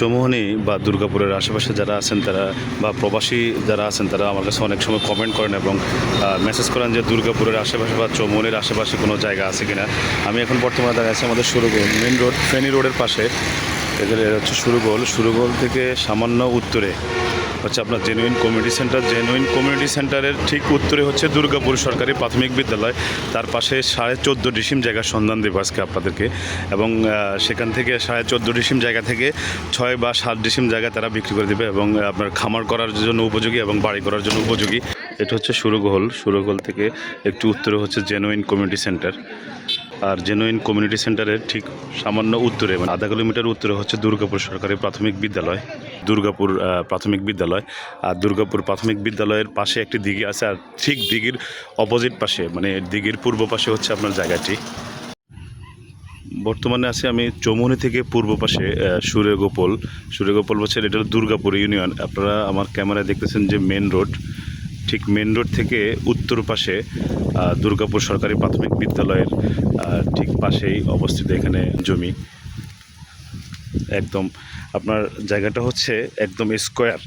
চৌমোহনী বা দুর্গাপুরের আশেপাশে যারা আছেন তারা বা প্রবাসী যারা আছেন তারা আমার কাছে অনেক সময় কমেন্ট করেন এবং মেসেজ করেন যে দুর্গাপুরের আশেপাশে বা চৌমোহনীর আশেপাশে কোনো জায়গা আছে কিনা। আমি এখন বর্তমানে দাঁড়িয়ে আছি আমাদের সুরগোল মেন রোড ফেনি রোডের পাশে। এদের হচ্ছে সুরগোল। সুরগোল থেকে সামান্য উত্তরে হচ্ছে আপনার genuine community centre genuine community সেন্টারের ঠিক উত্তরে হচ্ছে দুর্গাপুর সরকারি প্রাথমিক বিদ্যালয়। তার পাশে সাড়ে চোদ্দ ডিসিম জায়গার সন্ধান দেবো আজকে আপনাদেরকে। এবং সেখান থেকে সাড়ে চোদ্দ ডিসিম জায়গা থেকে ছয় বা সাত ডিসিম জায়গা তারা বিক্রি করে দেবে এবং আপনার খামার করার জন্য উপযোগী এবং বাড়ি করার জন্য উপযোগী। এটা হচ্ছে সুরগোল সুরগোল থেকে একটু উত্তরে হচ্ছে জেনুইন কমিউনিটি সেন্টার আর জেনুইন কমিউনিটি সেন্টারের ঠিক সামান্য উত্তরে মানে আধা কিলোমিটার উত্তরে হচ্ছে দুর্গাপুর সরকারি প্রাথমিক বিদ্যালয়। দুর্গাপুর প্রাথমিক বিদ্যালয়। আর দুর্গাপুর প্রাথমিক বিদ্যালয়ের পাশে একটি দিঘি আছে, আর ঠিক দিঘির অপোজিট পাশে মানে দিঘির পূর্ব পাশে হচ্ছে আপনার জায়গাটি। বর্তমানে আছি আমি চৌমুহনী থেকে পূর্ব পাশে সুরেগোপল সুরেগোপল হচ্ছে এটা দুর্গাপুর ইউনিয়ন। আপনারা আমার ক্যামেরায় দেখতেছেন যে মেন রোড। ঠিক মেন রোড থেকে উত্তর পাশে দুর্গাপুর সরকারি প্রাথমিক বিদ্যালয়ের ঠিক পাশেই অবস্থিত এখানে জমি। একদম আপনার জায়গাটা হচ্ছে একদম স্কোয়ার।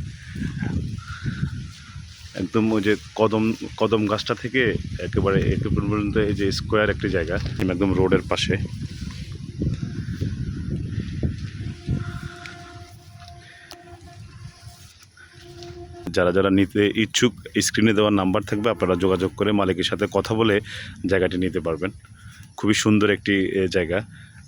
একদম ওই যে কদম কদম গাছটা থেকে একেবারে একেবারে পর্যন্ত এই যে স্কোয়ার একটি জায়গা, একদম রোডের পাশে। যারা যারা নিতে ইচ্ছুক স্ক্রিনে দেওয়ার নাম্বার থাকবে, আপনারা যোগাযোগ করে মালিকের সাথে কথা বলে জায়গাটি নিতে পারবেন। খুবই সুন্দর একটি জায়গা।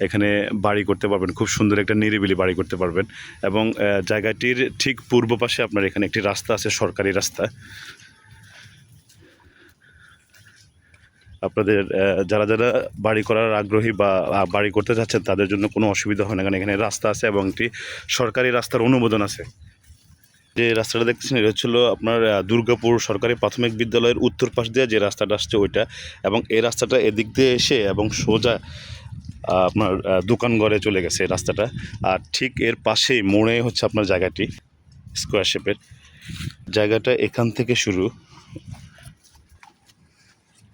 এখানে বাড়ি করতে পারবেন, খুব সুন্দর একটা নিরিবিলি বাড়ি করতে পারবেন এবং জায়গাটির ঠিক পূর্ব পাশে আপনার এখানে একটি রাস্তা আছে, সরকারি রাস্তা। আপনাদের যারা যারা বাড়ি করার আগ্রহী বা বাড়ি করতে যাচ্ছেন তাদের জন্য কোনো অসুবিধা হয় না, কারণ এখানে রাস্তা আছে এবং একটি সরকারি রাস্তার অনুমোদন আছে। যে রাস্তাটা দেখতেছেন, এটা হচ্ছিল আপনার দুর্গাপুর সরকারি প্রাথমিক বিদ্যালয়ের উত্তর পাশ দিয়ে যে রাস্তাটা আসছে ওইটা এবং এই রাস্তাটা এদিক দিয়ে এসে এবং সোজা আপনার দোকান দোকানঘরে চলে গেছে রাস্তাটা। আর ঠিক এর পাশেই মোড়ে হচ্ছে আপনার জায়গাটি স্কোয়ার শেপের জায়গাটা এখান থেকে শুরু।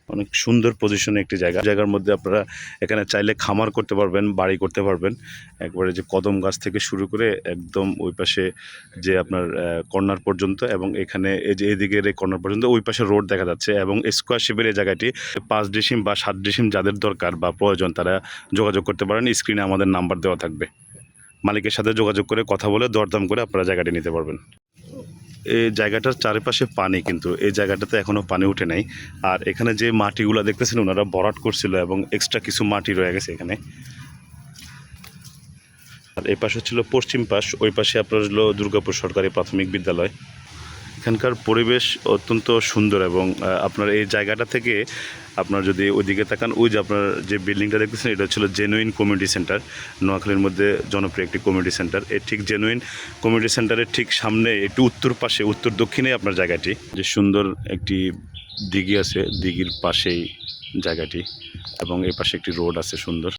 অনেক সুন্দর পজিশনে একটি জায়গা। জায়গার মধ্যে আপনারা এখানে চাইলে খামার করতে পারবেন, বাড়ি করতে পারবেন। একবারে যে কদম গাছ থেকে শুরু করে একদম ওই পাশে যে আপনার কর্নার পর্যন্ত এবং এখানে এই যে এদিকের এই কর্নার পর্যন্ত ওই পাশে রোড দেখা যাচ্ছে এবং স্কোয়ার শেপের এই জায়গাটি পাঁচ ডিসিম বা সাত ডিসিম যাদের দরকার বা প্রয়োজন তারা যোগাযোগ করতে পারেন। স্ক্রিনে আমাদের নাম্বার দেওয়া থাকবে। মালিকের সাথে যোগাযোগ করে কথা বলে দরদাম করে আপনারা জায়গাটি নিতে পারবেন। এই জায়গাটার চারিপাশে পানি কিন্তু। এই জায়গাটাতে এখনও পানি উঠে নাই। আর এখানে যে মাটিগুলো দেখতেছেন, ওনারা ভরাট করছিল এবং এক্সট্রা কিছু মাটি রয়ে গেছে এখানে। আর এই পাশে ছিল পশ্চিম পাশ, ওই পাশে আপনার হলো দুর্গাপুর সরকারি প্রাথমিক বিদ্যালয়। এখানকার পরিবেশ অত্যন্ত সুন্দর এবং আপনার এই জায়গাটা থেকে আপনার যদি ওইদিকে তাকান, ওই যে আপনার যে বিল্ডিংটা দেখতেছেন, এটা ছিল জেনুইন কমিউনিটি সেন্টার নোয়াখালীর মধ্যে জনপ্রিয় একটি কমিউনিটি সেন্টার এই ঠিক জেনুইন কমিউনিটি সেন্টারের ঠিক সামনে, একটু উত্তর পাশে, উত্তর দক্ষিণে আপনার জায়গাটি। যে সুন্দর একটি দিঘি আছে, দিঘির পাশেই জায়গাটি এবং এই পাশে একটি রোড আছে সুন্দর।